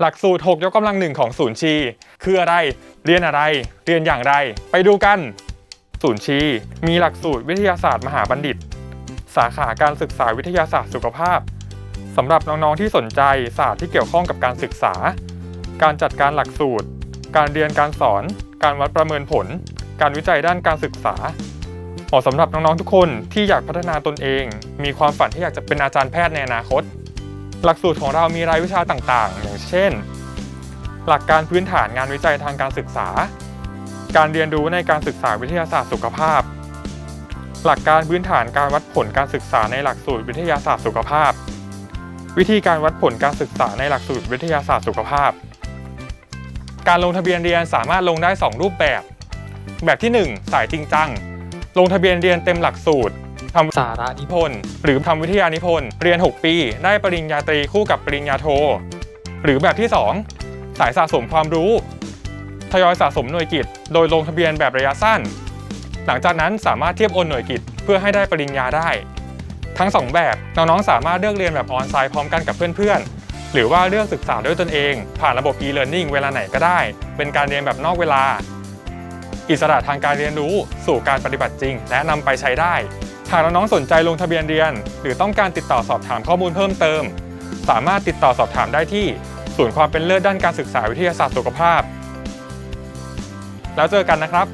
หลักสูตร 6 ยกกำลังหนึ่งของศูนย์ชี คืออะไร เรียนอะไร เรียนอย่างไร ไปดูกัน ศูนย์ชี มีหลักสูตรวิทยาศาสตร์มหาบัณฑิต สาขาการศึกษาวิทยาศาสตร์สุขภาพสำหรับน้องๆที่สนใจศาสตร์ที่เกี่ยวข้องกับการศึกษา การจัดการหลักสูตร การเรียนการสอน การวัดประเมินผล การวิจัยด้านการศึกษาเหมาะสำหรับน้องๆทุกคนที่อยากพัฒนาตนเอง มีความฝันที่อยากจะเป็นอาจารย์แพทย์ในอนาคต หลักสูตรของเรามีรายวิชาต่างๆ อย่างเช่น หลักการพื้นฐานงานวิจัยทางการศึกษา การเรียนรู้ในการศึกษาวิทยาศาสตร์สุขภาพ หลักการพื้นฐานการวัดผลการศึกษาในหลักสูตรวิทยาศาสตร์สุขภาพ วิธีการวัดผลการศึกษาในหลักสูตรวิทยาศาสตร์สุขภาพ การลงทะเบียนเรียนสามารถลงได้ 2 รูปแบบ แบบที่ 1 สายจริงจัง ลงทะเบียนเรียนเต็มหลักสูตร ทำสาระนิพนธ์หรือทำวิทยานิพนธ์เรียน 6 ปี ได้ปริญญาตรีคู่กับปริญญาโท หรือแบบที่ 2 สายสะสมความรู้ทยอยสะสมหน่วยกิจ โดยลงทะเบียนแบบระยะสั้น หลังจากนั้นสามารถเทียบโอนหน่วยกิจเพื่อให้ได้ปริญญาได้ ทั้ง 2 แบบน้องๆสามารถเลือกเรียนแบบออนไลน์พร้อมกันกับเพื่อนๆ หรือว่าเลือกศึกษาด้วยตนเอง ผ่านระบบ e-learning เวลาไหนก็ได้ เป็นการเรียนแบบนอกเวลา อิสระทางการเรียนรู้สู่การปฏิบัติจริง และนำไปใช้ได้ หากน้องๆสนใจลงทะเบียนเรียน หรือต้องการติดต่อสอบถามข้อมูลเพิ่มเติม สามารถติดต่อสอบถามได้ที่ศูนย์ความเป็นเลิศด้านการศึกษาวิทยาศาสตร์สุขภาพ แล้วเจอกันนะครับ